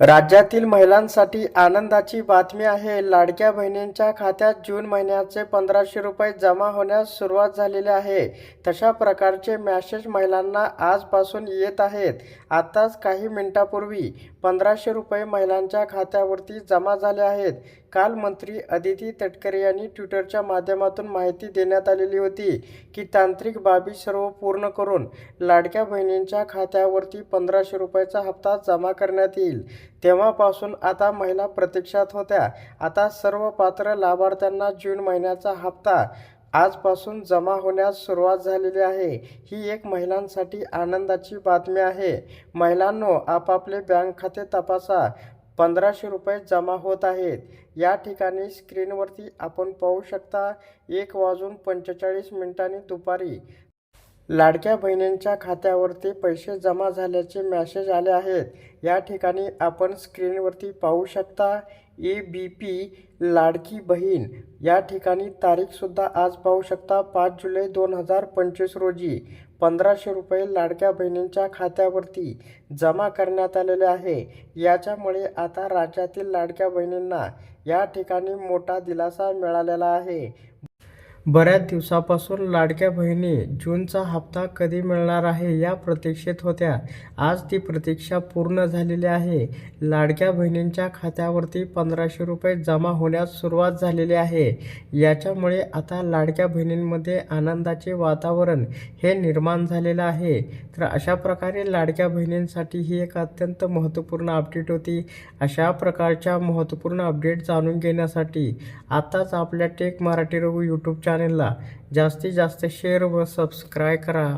राज्यातील महिलांसाठी आनंदाची बातमी आहे. लाडक्या बहिणींच्या खात्यात जून महिन्याचे पंधराशे रुपये जमा होण्यास सुरुवात झालेली आहे. तशा प्रकारचे मॅसेज महिलांना आजपासून येत आहेत. आताच काही मिनिटापूर्वी पंधराशे रुपये महिलांच्या खात्यावरती जमा झाले आहेत. काल मंत्री अदिती तटकरे यांनी ट्विटरच्या माध्यमातून माहिती देण्यात आलेली होती की तांत्रिक बाबी सर्व पूर्ण करून लाडक्या बहिणींच्या खात्यावरती पंधराशे रुपयाचा हप्ता जमा करण्यात येईल. तेव्हापासून आता महिला प्रतीक्षात होत्या. आता सर्व पात्र लाभार्थ्यांना जून महिन्याचा हप्ता आजपासून जमा होण्यास सुरुवात झालेली आहे. ही एक महिलांसाठी आनंदाची बातमी आहे. महिलांनो आपापले बँक खाते तपासा. पंधराशे रुपये जमा होत आहेत. या ठिकाणी स्क्रीनवरती आपण पाहू शकता एक वाजून पंचेचाळीस मिनिटांनी दुपारी लाडक्या बहिणींच्या खात्यावरती पैसे जमा झाल्याचे मॅसेज आले आहेत. या ठिकाणी आपण स्क्रीनवरती पाहू शकता A B P Ladki Bahin. या ठिकाणी तारीखसुद्धा आज पाहू शकता पाच जुलै दोन हजार पंचवीस रोजी. पंधराशे रुपये लाडक्या बहिणींच्या खात्यावरती जमा करण्यात आलेले आहे. याच्यामुळे आता राज्यातील लाडक्या बहिणींना या ठिकाणी मोठा दिलासा मिळालेला आहे. बऱ्याच दिवसापासून लाडक्या बहिणी जूनचा हप्ता कधी मिळणार आहे या प्रतीक्षेत होत्या. आज ती प्रतीक्षा पूर्ण झालेली आहे. लाडक्या बहिणींच्या खात्यावरती पंधराशे रुपये जमा होण्यास सुरुवात झालेली आहे. याच्यामुळे आता लाडक्या बहिणींमध्ये आनंदाचे वातावरण हे निर्माण झालेलं आहे. तर अशा प्रकारे लाडक्या बहिणींसाठी ही एक अत्यंत महत्त्वपूर्ण अपडेट होती. अशा प्रकारच्या महत्त्वपूर्ण अपडेट जाणून घेण्यासाठी आताच आपल्या टेक मराठी रघु यूट्यूब चॅनलला जास्तीत जास्त शेअर व सबस्क्राईब करा.